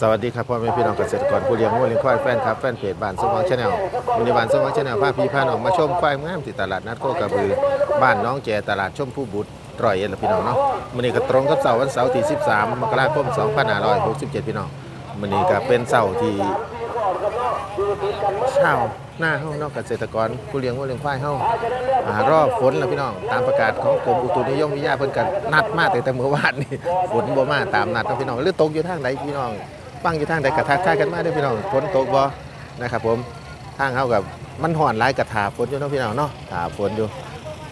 สวัสดีครับพ่อแม่พี่น้องเกษตรกรผู้เลี้ยงวัวเลี้ยงควายแฟนครับแฟนเพจบ้านสมหวังชาแนลวันนี้บ้านสมหวังชาแนลพาพี่พาน้องมาชมควายงามที่ตลาดนัดโคกระบือ บ้านน้องแจตลาดชมผู้บุตรร้อยเอ็ดละพี่น้องเนาะวันนี้ก็ตรงกับเสาร์วันเสาร์ที่ 13 มกราคม 2567 พี่น้องวันนี้ก็เป็นเสาร์ที่เช้า หน้าเฮาเนาะเกษตรกรผู้เลี้ยงวัวเลี้ยงควายเฮาอ่ารอบฝนแล้วพี่น้อง ตามประกาศของกรมอุตุนิยมวิทยาเพิ่นก็นัดมาตั้งแต่เมื่อวานนี่ฝนบ่มาตามนัดนะพี่น้องหรือตกอยู่ทางใดพี่น้องฟังอยู่ทางใดกระทักทายกันมาด้อพี่น้องฝนตกบ่นะครับผมทางเฮากับมันห่อนหลายกระถาฝนอยู่เนาะพี่น้องเนาะถาฝนอยู่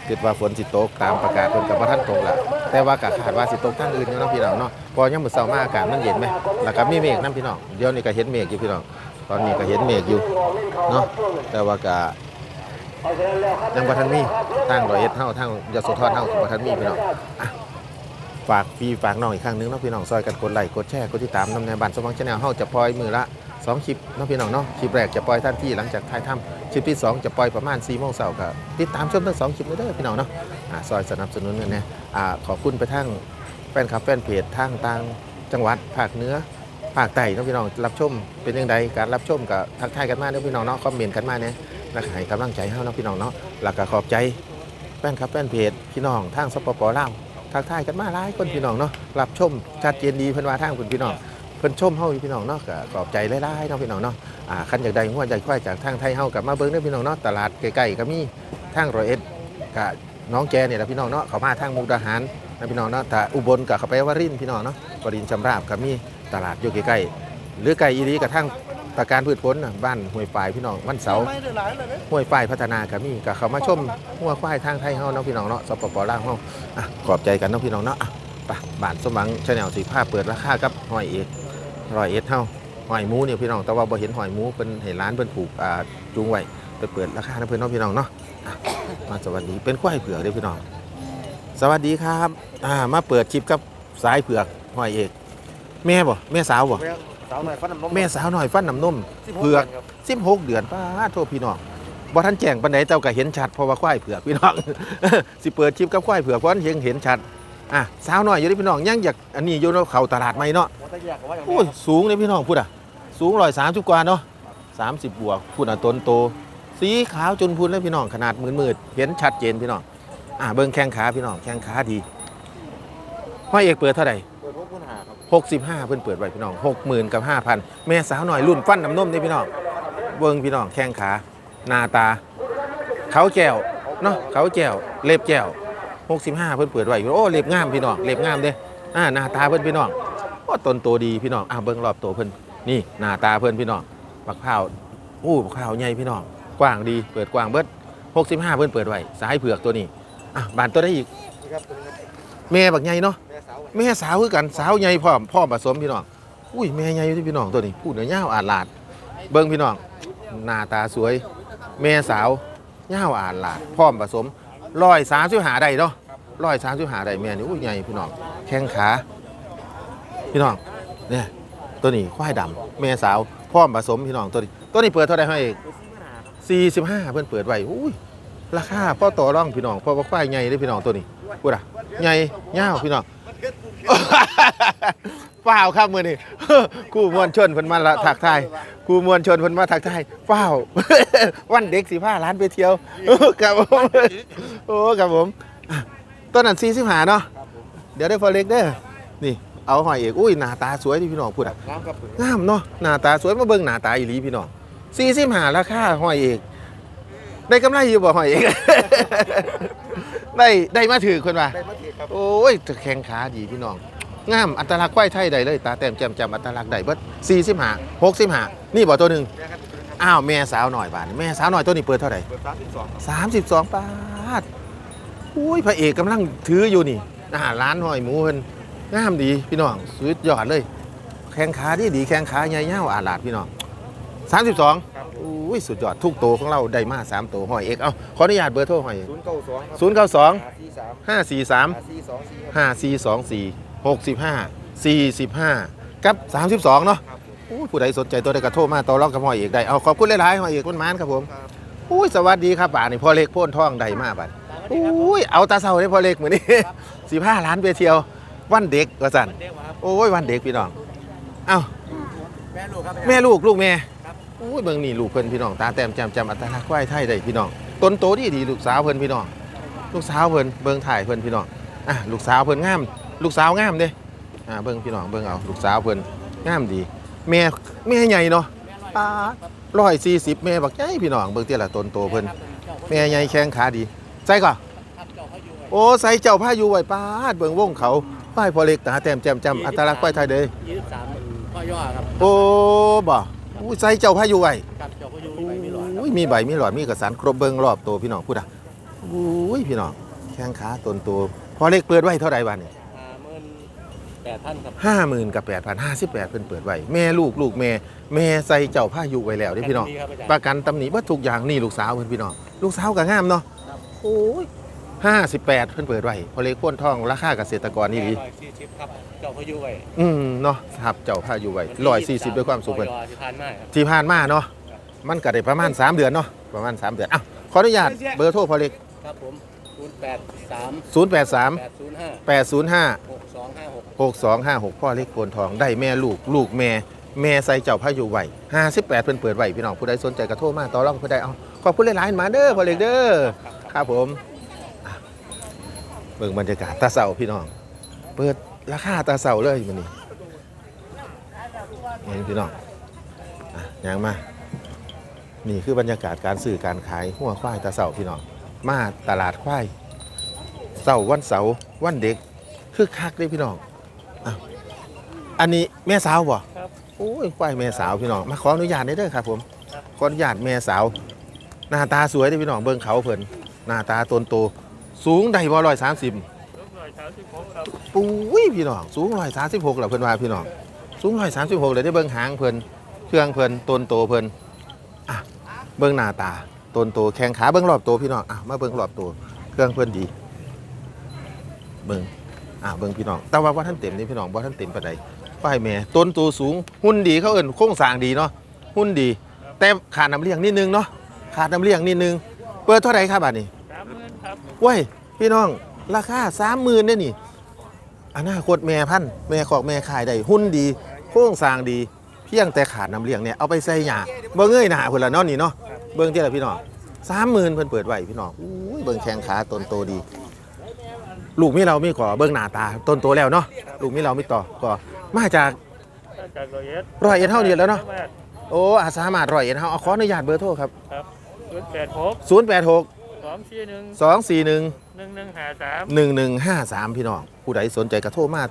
คิดว่าฝนสิตกตามประกาศเพิ่นก็บ่ทันตกละแต่ว่าก็คาดว่าสิตกทางอื่นอยู่เนาะพี่น้องเนาะพอยามมื้อเช้ามาอากาศมันเย็นไหมแล้วก็มีเมฆนํพี่น้องเดี๋ยวนี้ก็เห็นเมฆอยู่พี่น้อง ตอนนี้ก็เห็นเมฆอยู่เนาะแต่ว่าก็ยังบ่ทันมีทางรอยเอ็ดเฮาทางยโสธรเฮาบ่ทันมีพี่น้องอะฝากพี่ฝากน้องอีกครั้งหนึงเนาะพี่น้องซอยกันกดไลค์กดแชร์กดติดตามนำในบ้านสมองชาแนลเฮาจะปล่อยมือละ2คลิปเนาะพี่น้องเนาะคลิปแรกจะปล่อยทันที่หลังจากถ่ายทำคลิปที่2จะปล่อยประมาณ4โมงเช้าก็ติดตามชมทั้งสองคลิปเลยเด้อพี่น้องเนาะซอยสนับสนุนกันนะอ่าขอบคุณไปทั้งแฟนคลับแฟนเพจทางต่างจังหวัดภาคเหนือ ภาคใต้เนาะพี่น้องรับชมเป็นยังไงการรับชมกับทักทายกันมาเด้อพี่น้องเนาะคอมเมนต์กันมาเนี่ยแล้วก็ให้กำลังใจเฮาเนาะพี่น้องเนาะแล้วก็ขอบใจแฟนคลับแฟนเพจพี่น้องทางสปปลาวทักทายกันมาหลายคนพี่น้องเนาะรับชมชัดเจนดีเพิ่นว่าทางคุณพี่น้องเพิ่นชมเฮาอยู่พี่น้องเนาะก็ขอบใจหลายๆเนาะพี่น้องเนาะอ่าคันอยากได้หัวใจควายจากทางไทยเฮากลับมาเบิ่งเด้อพี่น้องเนาะตลาดใกล้ๆก็มีทางร้อยเอ็ดก็น้องแจเนี่ยแหละพี่น้องเนาะเขามาทางมุกดาหารนะพี่น้องเนาะถ้าอุบลก็เขาไปวารินพี่น้องเนาะวารินชำราบก็มี ตลาดอยู่ใกล้ๆหรือไกลอีหลีกับทางตะการพืชผลน่ะบ้านห้วยปลายพี่น้องวันเสาร์ห้วยฝ้ายพัฒนาก็มีก็เขามาชมหัวควายทางไทยเฮาเนาะพี่น้องเนาะสปปลาวเฮาอะขอบใจกันเนาะพี่น้องเนาะอะไปบ้านสมหวังชาแนลสีผ้าเปิดราคากับหอยเอกร้อยเอ็ดเฮาหอยหมูเนี่ยพี่น้องแต่ว่าบ่เห็นหอยหมูเพิ่นเห็นร้านเพิ่นผูกอ่าจูงไว้ไปเปิดราคานะเพิ่นเนาะพี่น้องเนาะอะมาสวัสดีเป็นควายเผือกเด้อพี่น้อง สวัสดีครับอ่ามาเปิดคลิปกับสายเผือกหอยเอก แม่บ่แม่สาวบ่สาวหน่อยฟันน้ำนมแม่สาวหน่อยฟันน้ำนมสิบหเผือกดืนครับสิบหกเดือนป้าโทษพี่น้องบ่ทันแจ้งปานใดเจ้าก็เห็นชัดเพราะว่าควายเผือกพี่น้องสิเปิดคลิปกับควายเผือกเพราะเห็นเห็นชัดอะสาวน้อยอยู่เด้พี่น้องยังอยากอันนี้อยู่เนาะเข้าตลาดใหม่เนาะหัวตะแยกกับว่าอย่างโอ้ยสูงเลยพี่น้องพูดอะสูงร้อยสามสิบกว่าเนาะสามสิบบวกพูดอะต้นโต สีขาวจนพูนเลยพี่น้องขนาดมืดมืดๆเห็นชัดเจนพี่น้องอะเบิ่งแข้งขาพี่น้องแข้งขาดีพ่อเอกเปิดเท่าไหร่ เปิดพวกพื้นหกสิบห้าเพิ่นเปิดไว้พี่น้องหกหมื่นกับห้าพันแม่สาวหน่อยรุ่นฟันน้ำนมนี่พี่น้องเบิ่งพี่น้องแข้งขาหน้าตา เขาแก้วเนาะเขาแก้วเล็บแก้วหกสิบห้าเพิ่นเปิดไว้โอ้เล็บงามพี่น้องเล็บงามเด้อ่าหน้าตาเพิ่นพี่น้องโอ้ต้นโตดีพี่น้องอ่าเบิ่งรอบโตวเพิ่นนี่หน้าตาเพิ่นพี่น้องบักพร้าวอู้บักพร้าวใหญ่พี่น้องกว้างดีเปิดกว้างเบิดหกสิบห้าเพิ่นเปิดไว้สายเผือกตัวนี้อะบานตัวได้อีก นี่ครับตัวนี้ครับแม่บักใหญ่เนาะแม่สาวแม่สาวคือกันสาวใหญ่พร้อมพร้อมผสมพี่น้องอุ้ยแม่ใหญ่อยู่ที่พี่น้องตัวนี้พูดเนื้อยาวอาดลาด เบิ่งพี่น้องหน้าตาสวย แม่สาวยาวอาดลาดพร้อมผสมร้อยสามสิบหาได้เนาะร้อยสามสิบหาได้แม่นี่อุ้ยใหญ่พี่น้องแข้งขาพี่น้องเนี่ยตัวนี้ควายดำแม่สาวพร้อมผสมพี่น้องตัวนี้ตัวนี้เปิดเท่าไหร่ให้เอกตัวซีปัญหาครับ45เพิ่นเปิดไว้อุ้ยราคาพ่อต่อรองพี่น้องเพราะว่าควายใหญ่เด้อพี่น้องตัวนี้ พูดอะใหญ่ยาวพี่น้องเปล่าครับมือนี่ครู่มวลชนเพิ่นมาละทักทายครู่มวลชนเพิ่นมาทักทายเปล่าวันเด็กสิพาร้านไปเที่ยวครับผมโอ้ครับผมอะต้นนั้นสี่สิบหาเนาะครับผมเดี๋ยวได้ฟอเล็กเด้อนี่เอาหอยเอกอุ้ยหน้าตาสวยที่พี่น้องพูดอะน้ำครับผมงามเนาะหน้าตาสวยมาเบิ่งหน้าตาอีหลีพี่น้องสี่สิบหาราคาหอยเอกได้กำไรอยู่บ่หอยเอก ได้ได้มาถือคนว่าได้มาเทศครับโอ้ยแข้งขาดีพี่น้องงามอัตลักษณ์ควายไทยได้เลย ตาแต้มแจ่มจำอัตลักษณ์ได้เบิดสี่สิบห้าหกสิบห้านี่บ่ตัวหนึ่งแม่ครับตัวนี้ครับอ้าวแม่สาวหน่อยบาทแม่สาวหน่อยตัวนี้เปิดเท่าไหร่เปิดสามสิบสองครับสามสิบสองบาทอุ้ยพระเอกกำลังถืออยู่นี่อาหารร้านหอยหมูเพิ่นงามดีพี่น้องสุดยอดเลย แข้งขาดีดีแข้งขาใหญ่ยาวอาลาดพี่น้องสามสิบสองครับผม อุ้ยสุดยอดทุกโตวของเราได้มาสามโตวหอยเอกเอาขออนุญาตเบอร์โทรหอยศูนย์เก้าสองครับศูนย์เก้าสองห้าสี่สามห้าสี่สามห้าสี่สองสี่ครับห้าสี่สองสี่หกสิบห้าสี่สิบห้ากับสามสิบสองเนาะครับผมอู้ผู้ใดสนใจตัวใดกระโทรมาต่อรองกับหอยเอกได้เอาขอบคุณหลายๆหอยเอกคุณมานครับผมครับอุ้ยสวัสดีครับป่านี่พ่อเล็กโพ่นท่องใดมาบัดอุ้ยเอาตาเศร้าได้พ่อเล็กเหมือนนี้สิบห้าล้านไปเที่ยว วันเด็กว่าสั่นเด็กครับโอ้ยวันเด็กพี่น้องเอ้าแม่ลูกครับแม่ลูกลูกแม่ครับโอ้ยเบิ่งนี่ลูกเพิ่นพี่น้องตาแต้มแจ่มจำอัตลักษณ์ควายไทยได้พี่น้องต้นโตดีดีลูกสาวเพิ่นพี่น้องลูกสาวเพิ่นเบิ่งถ่ายเพิ่นพี่น้องอะลูกสาวเพิ่นงาม ลูกสาวงามเด้อ่าเบิ่งพี่น้องเบิ่งเอาลูกสาวเพิ่นงามดีแม่แม่ใหญ่เนาะป้าร้อยสี่สิบแม่บักใหญ่พี่น้องเบิ่งเตี้ยละต้นโตเพิ่นแม่ใหญ่แข้งขาดีใส่ก่อนครับเจ้าเขาอยู่โอ้ใส่เจ้าผ้าอยู่ไว้ป้าดเบิ่งวงเขาป้ายพอเล็กตาแต้มแจ่มจำอัตลักษณ์ควายไทยเด้ยี่สิบสามพ่อย่อครับโอ้บ่ อู้ใส่เจ้าผ้าอยู่ไว้ครับเจ้าเขาอยู่ไปไม่หลอดครับอุ้ยมีใบมีหลอดมีเอกสารครบเบิ่งรอบตัวพี่น้องพูดอะอุ้ยพี่น้องแข้งขาต้นตัวพอเล็กเปิดไว้เท่าไหร่บ้านนี่ห้าหมื่นแปดพันครับห้าหมื่นกับแปดพันห้าสิบแปดเพิ่นเปิดไว้แม่ลูกลูกแม่แม่ใส่เจ้าผ้าอยู่ไว้แล้วเด้พี่น้องดีครับอาจารย์ประกันตำหนิว่าทุกอย่างนี่ลูกสาวเพิ่นพี่น้องลูกสาวก็งามเนาะครับโอ้ย ห้าสิบแปดเพิ่นเปิดไว้พอเล็กพ้นทองราคาเกษตรกรนี่ดีร้อยสี่สิบครับเจ้าเขาอยู่ไว้อืมเนาะครับเจ้าผ้าอยู่ไว้ร้อยสี่สิบด้วยความสูงพ่เพิ่อนย่อที่ผ่านมาครับที่ผ่านมาเนาะมันก็ได้ประมาณ 3 เดือนเนาะประมาณ 3 เดือนอะขออนุญาตเบอร์โทรพอเล็กครับผมศูนย์แปดสาม083 แปดศูนย์ห้า805 หกสองห้าหก6256 พ่อเล็กโพนทองได้แม่ลูกลูกแม่แม่ใส่เจ้าพายุไหว58 เพิ่นเปิดไหวพี่น้องผู้ใดสนใจก็โทรมาต่อรองผู้ใดเอาขอบคุณหลายๆมาเด้อพ่อเล็กเด้อครับผมอะ เบิ่งบรรยากาศตาเสาพี่น้อง เปิดราคาตาเสาเลยมื้อนี้เห็นพี่น้องอะยังมา นี่คือบรรยากาศการสื่อการขายหัวควายตาเสาพี่น้อง มาตลาดควายเสาร์วันเสาร์วันเด็ก คือคักเลยพี่น้องอะอันนี้แม่สาวบ่ครับโอ้ยควายแม่สาวพี่น้อง มาขออนุญาตได้เด้อครับผมครับขออนุญาตแม่สาว หน้าตาสวยเด้อพี่น้องเบิ่งเขาเพิ่นหน้าตาตนโต สูงได้บ่ร้อยสามสิบปุ้ยพี่น้องสูงร้อยสามสิบหกเหรอเพิ่นว่าพี่น้องสูงร้อยสามสิบหกเลยได้เบิ่งหางเพิ่นเครื่องเพิ่นตนโตเพิ่นอะเบิ่งหน้าตาตนโตแข้งขาเบิ่งรอบตัวพี่น้องอะมาเบิ่งรอบตัวเครื่องเพิ่นดี เบิ่งอะเบิ่งพี่น้องแต่ว่าบ่ท่านเต็มนี่พี่น้องบ่ท่านเต็มปานใดป้ายแม่ต้นตัวสูงหุ่นดีเขาเอิ้นโครงสร้างดีเนาะหุ่นดี แต่ขาดน้ำเลี้ยงนิดนึงเนาะขาดน้ำเลี้ยงนิดนึง เปิดเท่าไหร่ครับบัดนี้สามหมื่นครับเว้ยพี่น้องราคาสามหมื่นเนี่ยนี่อนาคตแม่พันธุ์แม่ขอกแม่ขายได้หุ้นดี โครงสร้างดี เพียงแต่ขาดน้ำเลี้ยงเนี่ยเอาไปใส่หยาบ่เงยหน้าเพิ่นละเนาะนี่เนาะเบิ่งที่ละพี่น้องสามหมื่นเพิ่นเปิดไว้พี่น้องอุ้ยเบิ่งแข้งขาต้นโตดี ลูกมีเรามีขอเบิ่งหน้าตาต้นโตแล้วเนาะลูกมีเรามีต่อก็มาจากจากร้อยเอ็ดร้อยเอ็ดเท่านี้แล้วเนาะโอ้อาสามารถร้อยเอ็ดเฮาเอาขออนุญาตเบอร์โทรครับศูนย์แปดหก086 สองสี่หนึ่ง241หนึ่งหนึ่งห้าสามหนึ่งหนึ่งห้าสามพี่น้อง ผู้ใดสนใจกระโทรมา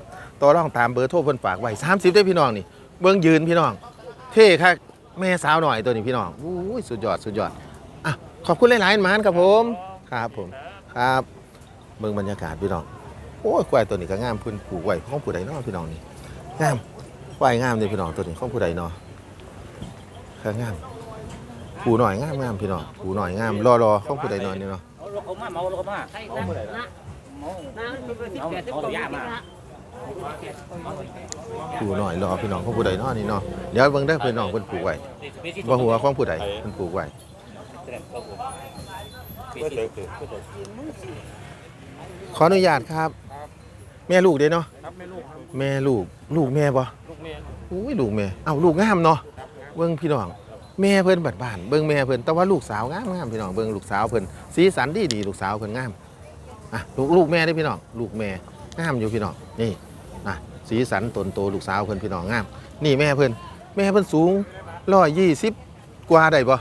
ต่อรองตามเบอร์โทรเพิ่นฝากไว้สามสิบได้พี่น้องนี่ เบื้องยืนพี่น้อง เท่ค่ะแม่สาวหน่อยตัวนี้พี่น้องอุ้ยสุดยอดสุดยอดอะขอบคุณหลายๆหมานครับผม ครับผม ครับเบื้องบรรยากาศพี่น้อง โอ้ยควายตัวนี้ก็งามเพื้นผูกไว้ของผู้ใดเนาะพี่น้องนี่ งามควายงามเลยพี่น้องตัวนี้ของผู้ใดเนาะก็งาม ผูหน่อยงามงามพี่น้องผูหน่อยงามรอรอของผู้ใดเนอนนี่เนาะเอารถเขามาเมารถเขามาใช่นะนะนะมันเป็นสิบแปดสิบสองสิบห้าผู้หน่อยรอพี่น้องของผู้ใดเนาะนี่เนาะเดี๋ยวเบิ่งได้พี่น้องเพิ่นปลูกไว้ว่าหัวของผู้ใดเพิ่นปลูกไว้ขออนุญาตครับ แม่ลูกเด้เนาะครับไม่ลูกแม่ลูกลูกแม่บ่ลูกเมียอุ้ยลูกแม่เอ้าลูกงามเนาะเบิ่งพี่น้อง แม่เพิ่นบัดบ้านเบิ่งแม่เพิ่นแต่ว่าลูกสาวงามงามพี่น้องเบิ่งลูกสาวเพิ่นสีสันดีดีลูกสาวเพิ่นงามอะลูกลูกแม่เด้พี่น้องลูกแม่งามอยู่พี่น้องนี่อะสีสันตนโตลูกสาวเพิ่นพี่น้องงาม นี่แม่เพิ่นแม่เพิ่นสูงร้อยยี่สิบกว่าได้บ่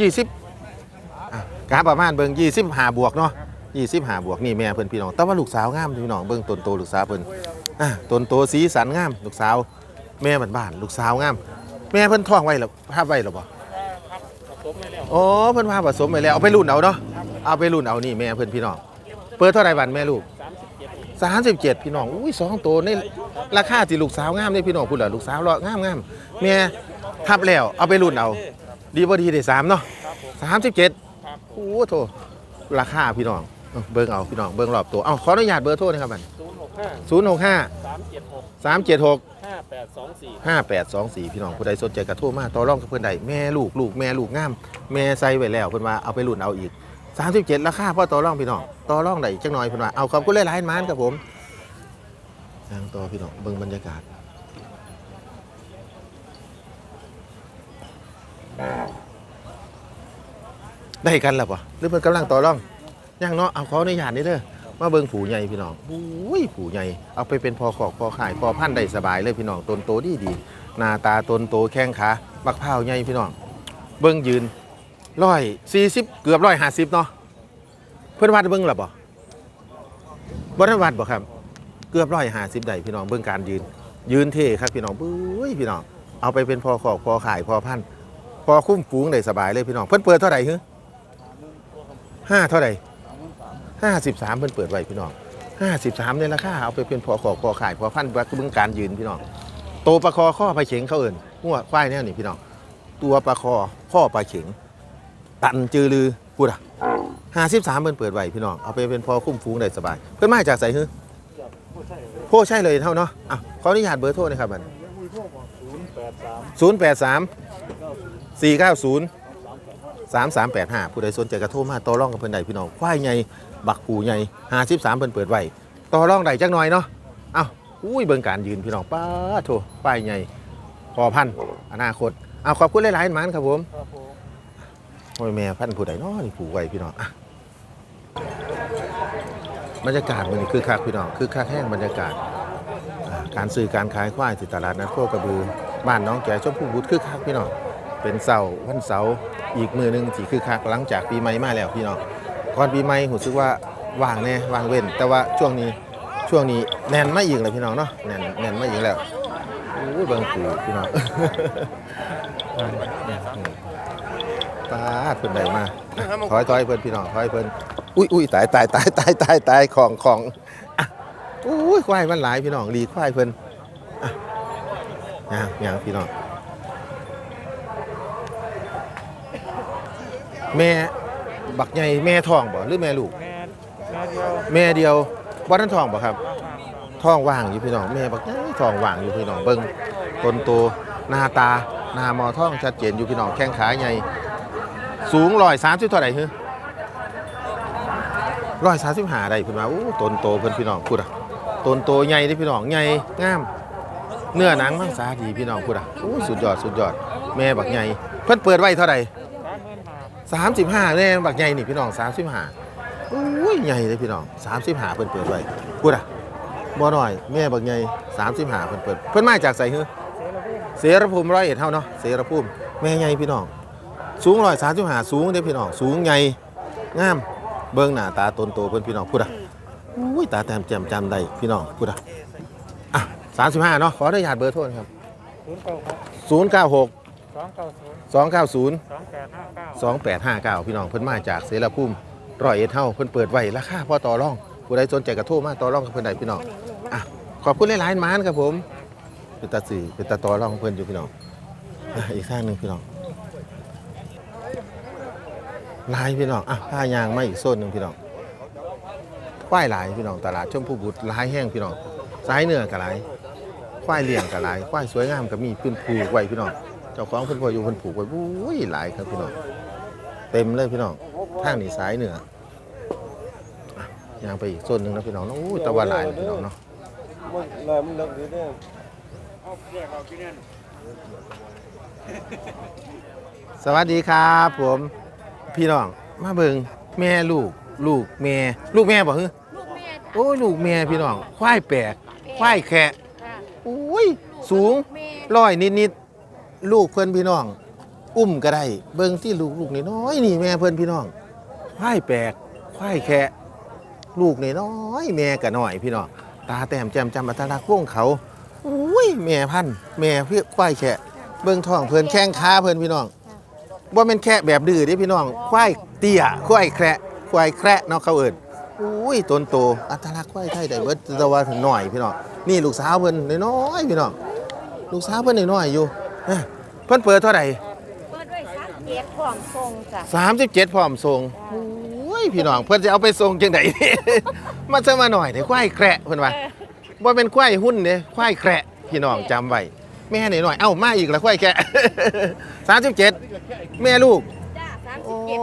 ยี่สิบอะกาประมาณเบิ่งยี่สิบห้าบวกเนาะยี่สิบห้าบวกนี่แม่เพิ่นพี่น้องแต่ว่าลูกสาวงามพี่น้องเบิ่งตนโตลูกสาวเพิ่นอะตนโตสีสันงาม ลูกสาวแม่บ้านๆลูกสาวงาม แม่เพิ่นท้องไว้แล้วภาพไว้แล้วบ่ครับผสมไปแล้วอ๋อเพิ่นพาผสมไปแล้วเอาไปรุ่นเอาเนาะเอาไปรุ่นเอานี่แม่เพิ่นพี่น้องเปิดเท่าไหร่บันแม่ลูกสามสิบเจ็ด37พี่น้องอุ้ยสองตัวนี่ราคาที่ลูกสาวงามนี่พี่น้องพูดเหรอลูกสาวรองามงามแม่ทับแล้วเอาไปรุ่นเอาดีบ่ดีได้สามเนาะครับผมสามสิบเจ็ดครับโอ้โถราคาพี่น้องเอาเบิ่งเอาพี่น้องเบิ่งรอบตัวเอาขออนุญาตเบอร์โทรนะครับบันศูนย์หกห้า 065สามเจ็ดหก376ห้าแปดสองสี่5824 พี่น้องผู้ใดสนใจกระโทรมาต่อรองกับเพิ่นใดแม่ลูกลูกแม่ลูกงาม แม่ใส่ไว้แล้วเพิ่นว่าเอาไปรุ่นเอาอีก 37 ราคาพ่อต่อรองพี่น้องต่อรองได้จักหน่อยเพิ่นว่าเอาขอบคุณหลายๆหมานครับผมย่างต่อพี่น้องเบิ่งบรรยากาศได้กันแล้วปะหรือมันกำลังต่อรองยังเนาะเอาเขาในหยาดนี่เด้อ มาเบิ่งผูใหญ่พี่น้องอุ้ยผูใหญ่ เอาไปเป็นพอขอกพอขายพอพันได้สบายเลยพี่น้องตนโตดีดีหน้าตาตนโตแข้งขาบักพร้าใหญ่พี่น้อง เบิ่งยืนร้อยสี่สิบเกือบร้อยห้าสิบเนาะเพื่อนวัดเบิ่งหรอบ่บ่ได้วัดบ่ครับ เกือบร้อยห้าสิบได้พี่น้องเบิ่งการยืน ยืนเท่ครับพี่น้องบุ้ยพี่น้อง เอาไปเป็นพอขอกพอขายพอพันพอคุ้มฝูงได้สบายเลยพี่น้อง เพิ่นเปิดเท่าไหร่ฮึห้าเท่าไหร่ ห้าสิบสามเพิ่นเปิดไว้พี่น้องห้าสิบสามเนี่ยราคาเอาไปเป็นพอขอพอขายพอพันธุ์บิ่งการยืนพี่น้องโตประคอข้อไปเฉงเขาเอิ่นหัวควายแนวนี่พี่น้องตัวปลาคอข้อปลาเข็ง ตันจือลือพูดอะห้าสิบสามเพิ่นเปิดไว้พี่น้องเอาไปเป็นพอคุ้มฟูงได้สบาย เพิ่นมาจากใส่ฮือโพใช่เลยเท่าเนาะอะขออนุญาตเบอร์โทรนะครับมันศูนย์แปดสามสี่เก้าศูนย์สามสามแปดห้าผู้ใดสนใจกระโทรมาต่อรองกับเพิ่นได้พี่น้องควายใหญ่ บักปูใหญ่ห้าสิบสามเพิ่นเปิดไว้ต่อรองได้จักหน่อยเนาะเอ้าอุ้ยเบิ่งการยืนพี่น้องป้าโถป้ายใหญ่พอพันอนาคตเอาขอบคุณหลายๆมันครับผมโอ้ยแม่พันผู้ใดเนาะนี่ผูกไว้พี่น้องอะบรรยากาศมันนี่คือคักพี่น้องคือคักแห้งบรรยากาศ การซื้อการขายควายที่ตลาดนัดโคกระบือบ้านน้องแก่ชมพูบุตรคือคักพี่น้องเป็นเสาร์วันเสาร์อีกมือหนึงที่คือคักหลังจากปีใหม่มาแล้วพี่น้อง ก่อนปีใหม่ผมสึกว่าว่างแน่ว่างเว้น แต่ว่าช่วงนี้ช่วงนี้แน่นไม่อีกเลยพี่น้องเนาะแน่นแน่นไม่อีกแล้วโอ้ยเบิ่งผูพี่น้องปาดเพิ่นได้มาถอยถอยเพิ่นพี่น้องถอยเพิ่นอุ้ยอุ้ยตายตายตายตายตายตายของของอุ้ยควายมันหลายพี่น้องรีควายเพิ่นอย่างอย่างพี่น้องแม่ บักใหญ่แม่ท้องบ่หรือแม่ลูก แม่แม่เดียวแม่เดียวบ่ทันท้องบ่ครับท้องว่างอยู่พี่น้องแม่บักใหญ่ท้องว่างอยู่พี่น้องเบิ่งต้นโตหน้าตาหน้ามอท้องชัดเจนอยู่พี่น้องแข้งขาใหญ่สูงร้อยสามสิบเท่าไหร่เฮ้ยร้อยสามสิบห้าได้เพิ่นว่าโอ้ตนโตเพิ่นพี่น้องพูดอะตนโตใหญ่เด้พี่น้องใหญ่งาม เนื้อหนังมังสาดีพี่น้องพูดอะโอ้สุดยอดสุดยอด แม่บักใหญ่เพิ่นเปิดไว้เท่าไหร่ สามสิบห้าแน่บักใหญ่นี่พี่น้องสามสิบห้าโอ้ยใหญ่เลยพี่น้องสามสิบห้าเพิ่นเปิดไว้พูดอะบ่น้อยแม่บักใหญ่สามสิบห้าเพิ่นเปิด เพิ่นมาจากไสเฮ้ยเสรภูมิร้อยเอ็ดเท่าเนาะเสรภูมิแม่ใหญ่พี่น้อง สูงร้อยสามสิบห้าสูงเด้พี่น้องสูงใหญ่งามเบิ่งหน้าตาตนโตเพิ่นพี่น้องพูดอะอุ้ยตาแต้มแจ่มจำได้พี่น้องพูดอะอะสามสิบห้าเนาะขออนุญาตเบอร์โทรนครับศูนย์เก้าหก สองเก้าศูนย์สองเก้าศูนย์สองแปดห้าเก้า2859 พี่น้องเพิ่นมาจากเสรภูมิร้อยเอ็ดเท่าเพิ่นเปิดไว้ราคาพอต่อรองผู้ใดสนใจก็โทรมาต่อรองกับเพิ่นได้พี่น้องอะขอบคุณหลายๆหมานครับผมเป็นตาสื่อเป็นตาต่อรองของเพิ่นอยู่พี่น้องอะอีกข้างหนึงพี่น้องหลายพี่น้องอะผ้ายางมาอีกโซนหนึงพี่น้องควายหลายพี่น้องตลาดชมพูบุตรหลายแห้งพี่น้องสายเนื้อก็หลายควายเลี้ยงก็หลายควายสวยงามก็มีเพิ่นผูกไว้พี่น้องเจ้าของเพิ่นพออยู่เพิ่นผูกไว้บุ้ยหลายครับพี่น้องเต็มเลยพี่น้องทางนี้ซ้ายเหนืออะย่างไปอีกโซนหนึ่งนะพี่น้องอู้ยตะวันหลายเลยพี่น้องเนาะสวัสดีครับ ผมพี่น้องมาเบิงแม่ลูกลูกแม่ลูกแม่บอกเฮ้ยลูกแม่จ้ะโอ้ยลูกแม่พี่น้องควายแปลกควายแขะค่ะอุ้ยสูงแม่ร้อยนิดๆ ลูกเพื่อนพี่น้อง อุ้มก็ได้เบิ่งที่ลูกลูกน้อยๆนี่แม่เพื่อนพี่น้องควายแปลกควายแคะลูกน้อยๆแม่ก็น้อยพี่น้องตาแต้มแจ่มจำอัตลักษณ์วงเขาอุ้ยแม่พันธุ์แม่เพื่อควายแคะเบิ่งท้องเพื่อนแข้งขาเพื่อนพี่น้องว่าเป็นแค่แบบดื้อเด้พี่น้องควายเตี้ยควายแคระควายแคระเนาะเขาเอิ้นอุ้ยตนโตอัตลักษณ์ควายไทยได้เบิดแต่ว่าถึงหน่อยพี่น้องนี่ลูกสาวเพิ่นน้อยๆพี่น้องลูกสาวเพิ่นน้อยๆอยู่ เอ้ยเพิ่นเปิดเท่าไหร่เปิดด้วยซักเก็บพร้อมทรงจ้ะสามสิบเจ็ดพร้อมส่งโอ้ยพี่น้องเพื่อนจะเอาไปส่งจังได มาซะมาหน่อยเดี๋ยวควายแคระเพื่อนว่าว่าเป็นควายหุ้นเด้ควายแคระพี่น้องจำไว้แม่หน่อยๆเอ้ามาอีกแล้วควายแคระสามสิบเจ็ดแม่ลูก จ้าสามสิโอ้บเก็บ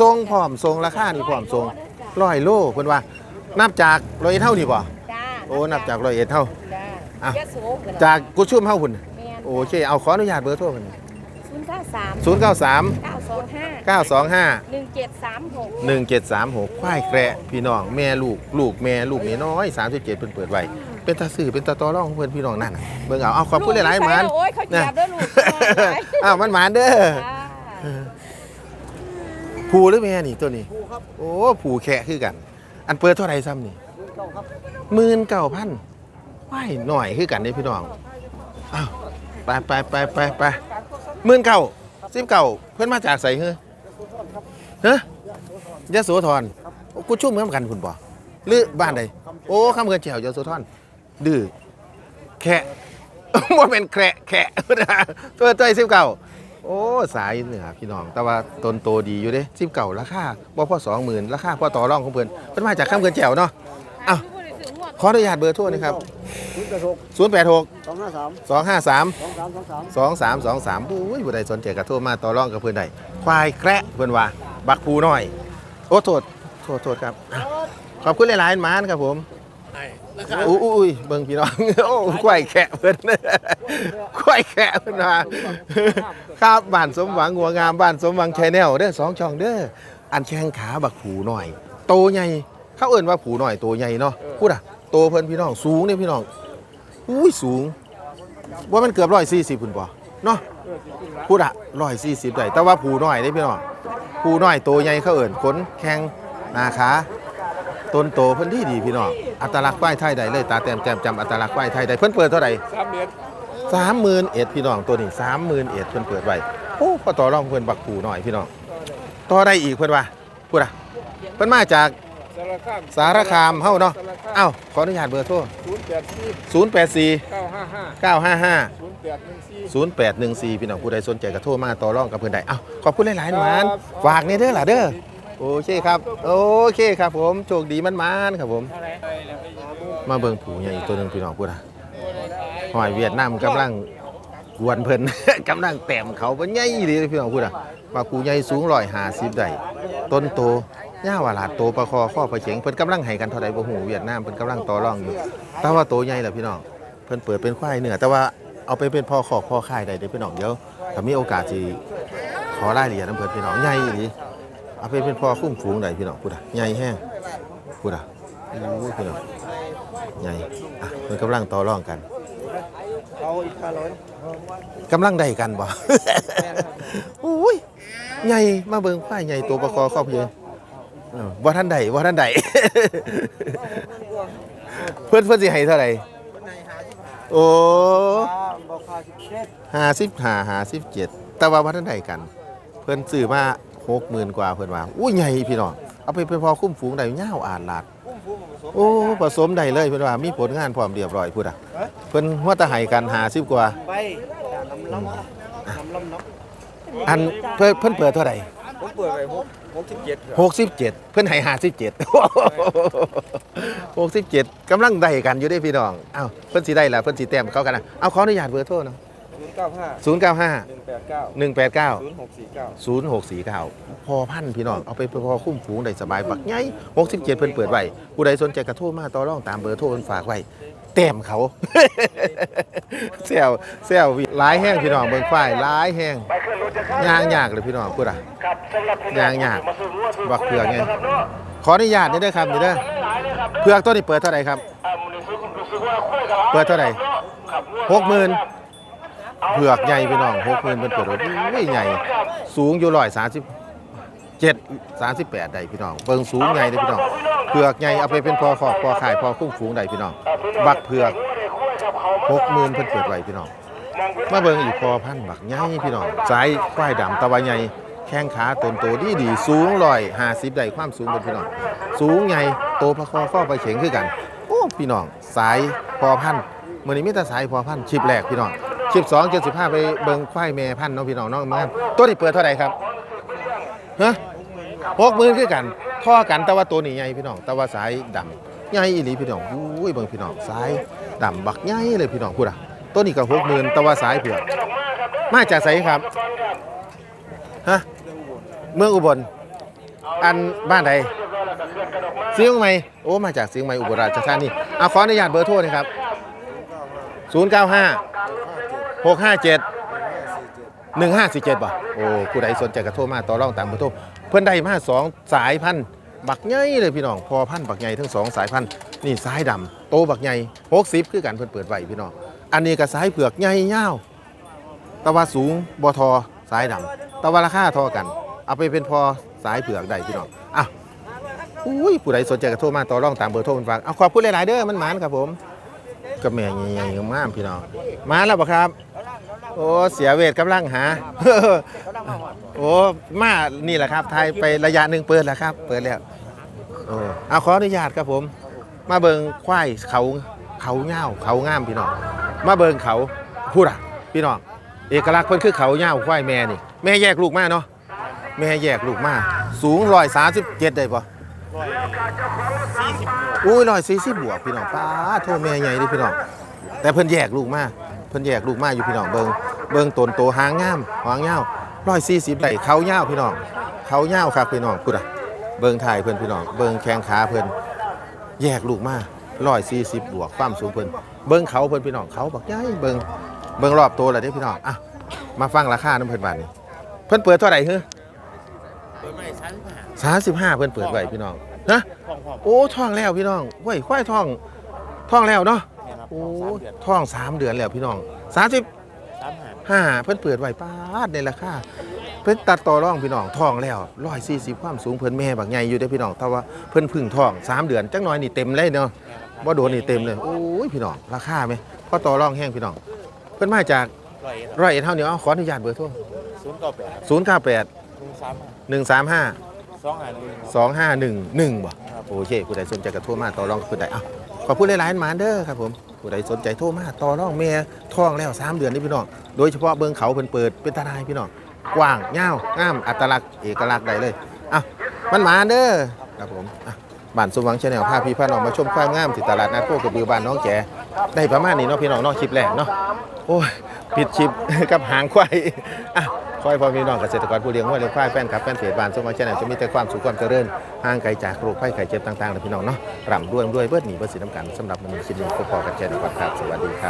ทรงพร้อมทรงราคานี่พร้อมทรงร้อยโลเพื่อนว่านับจากร้อยเท่านี่บ่จ้าโอ้นับจากร้อยเอ็ดเท่า จ้าอะ ยะโสกันจากกุชุ่มเฮาพุ่นแม่น โอเค เอาขออนุญาตเบอร์โทรกันศูนย์เก้าสามศูนย์เก้าสามเก้าสองห้าเก้าสองห้าหนึ่งเจ็ดสามหกหนึ่งเจ็ดสามหกควายแกระพี่น้องแม่ลูกลูกแม่ลูกนี่น้อยสามสิบเจ็ดเพิ่นเปิดไว้เป็นตาสื่อเป็นตาตอร่องของเพื่อนพี่น้องนั่นน่ะเบิ่งเอาเอาขอบคุณหลายๆหมันโอ้ยเขาเหยียบด้วยลูกอ้าวมันหมานเด้อจ้าผูหรือแม่นี่ตัวนี้โอ้ผูแคะคือกัน อันเปิดเท่าไหร่ซ้ำนี่หมื่นเก้าพันว้ายหน่อยคือกันนี่พี่น้องอ้าว ไปไปไปไปไปหมื่นเก้าสิบเก้าเพื่อนมาจากใส่เฮ้อเฮ้ยยะโสธรกูชุ่มเหมือนกันคุณบ่หรือบ้านใดโอ้ข้ามเงินแจวยะโสธรดื้อแคะว่าเป็นแคะแคะตัวตัวสิบเก้าโอ้สายเหนือพี่น้อง แต่ว่าตนโตดีอยู่เด้สิบเก่าราคาบ่พอสองหมื่นราคาพอต่อรองของเพิ่อนเพิ่อนมาจากข้ามเกินแจวเนาะอ้าว ขออนุญาตเบอร์โทรนะครับศูนย์แปดหก086 สองห้าสาม253 สองสามสองสาม2323อุ้ยบ่ได้สนใจก็โทรมาต่อรองกับเพิ่นได้ควายแคระเพิ่นว่า บักผูน้อย โอ้โทษโทษโทษครับอะขอบคุณหลายๆหมานครับผมอุ้ยอุ้ยเบิ่งพี่น้อง โอ้ควายแคะเพิ่นควายแคะเพิ่นว่าครับบ้านสมหวังหัวงามบ้านสมหวังแชนแนลเด้อสองช่องเด้ออันแข้งขาบักผูหน่อย โตใหญ่เขาเอิ่นว่าผูหน่อยโตใหญ่เนาะพูดอะ โตเพิ่นพี่น้องสูงเนี่ยพี่น้องอุ้ยสูงว่ามันเกือบร้อยสี่สิบพุ่นป่เนาะพูดอะร้อยสี่สิบได้แต่ว่าผูน้อยได้พี่น้องผูน้อยโตใหญ่เขาเอิ่นขนแข้งหนาขาต้นโตเพิ่นที่ดีพี่น้องอัตลักษณ์ป้ายไทยใดเลยตาแต้มแจ่มจำอัตลักษณ์ป้ายไทยใดเพิ่นเปิดเท่าไหร่สามเดือนสามหมื่นเอ็ดพี่น้องตัวนี้สามหมื่นเอ็ดเพิ่นเปิดไว้โอ้พอต่อรองเพิ่นบักผูหน่อยพี่น้องต่อได้อีกเพิ่นว่าพูดอะเพิ่นมาจาก สารคามสารคามเฮาเนาะเอ้าขออนุญาตเบอร์โทรศูนย์แปดสี่084 เก้าห้าห้า955 ศูนย์แปดหนึ่งสี่ 0814 พี่น้องผู้ใดสนใจก็โทรมาต่อรองกับเพิ่นได้เอ้าขอบคุณหลายๆหมานฝากนี่เด้อล่ะเด้อโอเคครับ โอเคครับผมโชคดีมันมานๆครับผม มาเบิ่งผูใหญ่อีกตัวหนึงพี่น้องพูดอะหอยเวียดนามกำลังกวนเพิ่น กำลังแต้มเขาเพิ่นใหญ่ดีเลยพี่น้องพูดอะว่าผูใหญ่สูง150ได้ต้นโต ย่าวาลาดโตประคอข้อประเฉงเพิ่นกำลังให้กันเท่าใดบ่ฮู้เวียดนามเพิ่นกำลังต่อรองอยู่แต่ว่าโตใหญ่แหละพี่น้องเพิ่นเปิดเป็นควายเนื้อแต่ว่าเอาไปเป็นพ่อขอกพ่อค่ายได้เด้อพี่น้องเดี๋ยวถ้ามีโอกาสสิขอรายละเอียดนำเพิ่นพี่น้องใหญ่อีหลีเอาไปเป็นพ่อคุ้มฝูงได้พี่น้องพูดอะใหญ่แห้งพูดอะโอ้ยพี่น้องใหญ่อะมันกำลังต่อรองกัน เอาอีกห้าร้อยกำลังได้กันบ่อุ้ย ใหญ่ มาเบิ่งควายใหญ่ตัวประคอครอบเพียง เออบ่ท่านใดบ่ท่านใด เพื่อนเพื่อนสิให้เท่าไหร่โอ้บอกค่าสิบเจ็ดห้าสิบห้าห้าสิบเจ็ดแต่ว่าบ่ท่านใดกัน เพื่อนซื้อมาหกหมื่นกว่าเพื่อนว่าอุ้ยใหญ่พี่น้องเอาไปเป็นพอคุ้มฝูงได้ยาวอ่านลาดโอ้ผสมได้เลยเพื่อนว่ามีผลงานพร้อมเรียบร้อยพูดอะเพิ่นหัวตะไห้กันหาสิบกว่าไปน้ำล้ำน้ำล้ำเนาะอันเพิ่นเพิ่นเปิดเท่าไหร่ ผมเปิดไปหกหกสิบเจ็ดหกสิบเจ็ดเพิ่นให้ห้าสิบเจ็ดหกสิบเจ็ดกำลังได้กันอยู่ได้พี่น้องอ้าวเพิ่นสิได้ละเพิ่นสิแต้มเขากันนะเอาขออนุญาตเบอร์โทรเนาะศูนย์เก้าห้าศูนย์เก้าห้าหนึ่งแปดเก้าหนึ่งแปดเก้าศูนย์หกสี่เก้าศูนย์หกสี่เก้าพอพันพี่น้องเอาไปพอคุ้มฝูงได้สบายบักไงหกสิบเจ็ดเพิ่นเปิดไว้ผู้ใดสนใจกระโทรมาต่อรองตามเบอร์โทรเพิ่นฝากไว้ แต้มเขาแซวแซวหลายแห้งพี่น้องเบิ่งควายหลายแห้งยางยากเลยพี่น้องพูดอะยางยากบักเผือกไงขออนุญาตนี่ด้อครับนี่เด้อเผือกตัวนี้เปิดเท่าไหร่ครับ เปิดเท่าไหร่หกหมื่นเผือกใหญ่พี่น้องหกหมื่นเป็นเปิดโอ้ยใหญ่ สูงอยู่ร้อยสามสิบ เจ็ดสามสิบแปดได้พี่น้องเบิ่งสูงใหญ่เลยพี่น้องเผือกใหญ่เอาไปเป็นพอขอบพอขายพอคุ้มฝูงได้พี่น้อง บักเผือกหกหมื่นเพิ่นเปิดไว้พี่น้องมาเบิ่งอีกพอพันบักใหญ่พี่น้องสายควายดำตะวันใหญ่แข้งขาตนโตดีดีๆสูงร้อยห้าสิบได้ความสูงเป็นพี่น้องสูงใหญ่โตพะคอข้อไปเข็งคือกัน โอ้พี่น้องสายพอพันธุ์มื้อนี้มีแต่สายพอพันธุ์ชิปแรกพี่น้องชิปสองเจ็ดสิบห้าไปเบิ่งควายแม่พันธุ์เนาะพี่น้องเน้องมาตัวนี้เปิดเท่าไหร่ครับฮะ หกหมื่นคือกันท่อกันแต่ว่าตัวนี้ใหญ่พี่น้อง แต่ว่าสายดำใหญ่อีหลีพี่น้องอุ้ยเบิ่งพี่น้องสายดำบักใหญ่เลยพี่น้องพูดอะตัวนี้ก็หกหมื่นแต่ว่าสายเผือกมาจากไสครับฮะเมืองอุบลอันบ้านใดเสียงใหม่โอ้มาจากเสียงใหม่อุบลราชธานีเอาขออนุญาตเบอร์โทรนะครับ095 657 1547บ่ะโอ้ผู้ใดสนใจก็โทรมาต่อรองตามเบอร์โทร เพิ่อนได้มาสองสายพันธุ์บักใหญ่เลยพี่น้อง พอพันธุ์บักใหญ่ทั้งสองสายพันธุ์นี่สายดำโตบักใหญ่60คือกันเพิ่นเปิดไว้พี่น้อง อันนี้ก็สายเผือกใหญ่ยาวแตะว่าสูงบ่ทอสายดำแตะว่าราคาทอกัน เอาไปเป็นพอสายเผือกได้พี่น้องอะอุ้ยผู้ใดสนใจก็โทรมาต่อรองตามเบอร์โทรเพิ่นฟังเอาขอบคุณหลายๆเด้อมันหมานครับผมกับแม่ใหญ่ๆงามๆพี่น้องมาแล้วบ่ครับ โอ้ เสียเวทกำลังหา โอ้ มานี่แหละครับไทยไประยะหนึ่งเปิดแล้วครับ เปิดแล้วโอ้เอาขออนุญาตครับผม มาเบิงควายเขาเขาเง่าเขาง่ามพี่น้อง มาเบิงเขาพูดอะพี่น้อง เอกลักษณ์เพิ่นคือเขาเง่าควายแม่นี่ แม่แยกลูกมาเนาะ แม่แยกลูกมา สูงร้อยสามสิบเจ็ดได้ปะอุ้ยร้อยสี่สิบบวกพี่น้องป้าโทษแม่ใหญ่ดิพี่น้อง แต่เพิ่นแยกลูกมา เพิ่นแยกลูกมาอยู่พี่น้องเบิงเบิงตนโตหางงามหางเงาร้อยสี่สิบได้เขาเงาพี่น้องเขาเงาครับพี่น้องพูดอะเบิงถ่ายเพิ่นพี่น้องเบิงแข้งขาเพิ่นแยกลูกมาร้อยสี่สิบบวกความสูงเพิ่นเบิงเขาเพิ่นพี่น้องเขาบักใหญ่เบิงเบิงรอบตัวเลยเด้พี่น้องอะมาฟังราคาน้ำเพิ่นบาทนี่เพิ่นเปิดเท่าไหร่เฮ้อสามสิบห้าเพิ่นเปิดไว้พี่น้องนะโอ้ทองแล้วพี่น้องเว้ยควายทองทองแล้วเนาะ โอ้ท้องสามเดือนแล้วพี่น้องสามสิบห้าเพิ่นเปิดไว้ป้าดในราคาเพิ่นตัดต่อร่องพี่น้องท้องแล้วร้อยสี่สิบความสูงเพิ่นแม่บักใหญ่อยู่ได้อพี่น้องแต่ว่าเพิ่นเพึ่งท้องสามเดือนจังน้อยนี่เต็มเลยเนาะบ่โดนนี่เต็มเลยโอ้ยพี่น้องราคาไหมพอต่อร่องแห้งพี่น้อง เพิ่นมาจากร้อยเอ็ดร้อยเอ็ดเท่านี้เอาขออนุญาตเบอร์โทรศูนย์เก้าแปดศูนย์เก้าแปดหนึ่งสามห้าหนึ่งสามห้าสองห้าหนึ่งสองห้าหนึ่งหนึ่งบ่โอเคผู้ใดสนใจก็โทรมาต่อรองผู้ใดอะขอพูดหลายๆหมานเด้อครับผม ผู้ใดสนใจโทรมาต่อรองแม่ท้องแล้วสามเดือนนี่พี่น้องโดยเฉพาะเบิ้งเขาเพิ่นเปิดเป็นตาลายพี่น้องกว้างยาวงามอัตลักษณ์เอกลักษณ์ใดเลยอะมันมาเด้อครับผมอะบ้านสมหวังชาแนลพาพี่พาน้องมาชมความงามที่ตลาดนัดโคกระบือบ้านน้องแจได้ประมาณนี้เนาะพี่น้องเนาะคลิปแรกเนาะโอ้ยปิดชิปกับหางควายอะ คอยพอมีน้องเกษตรกรผู้เลี้ยงวัวเลี้ยงควายแฟนคลับแฟนเพจบ้านสมมาชแนลจะมีแต่ความสุขความเจริญห่างไกลจากโรคภัยไข้เจ็บต่างๆนะพี่น้องเนาะร่ำรวยรวยเบิดหนีเบิดสิน้ำกันสำหรับมันมีชิ้นนี้พอกันแค่นี้ก่อนครับสวัสดีครับ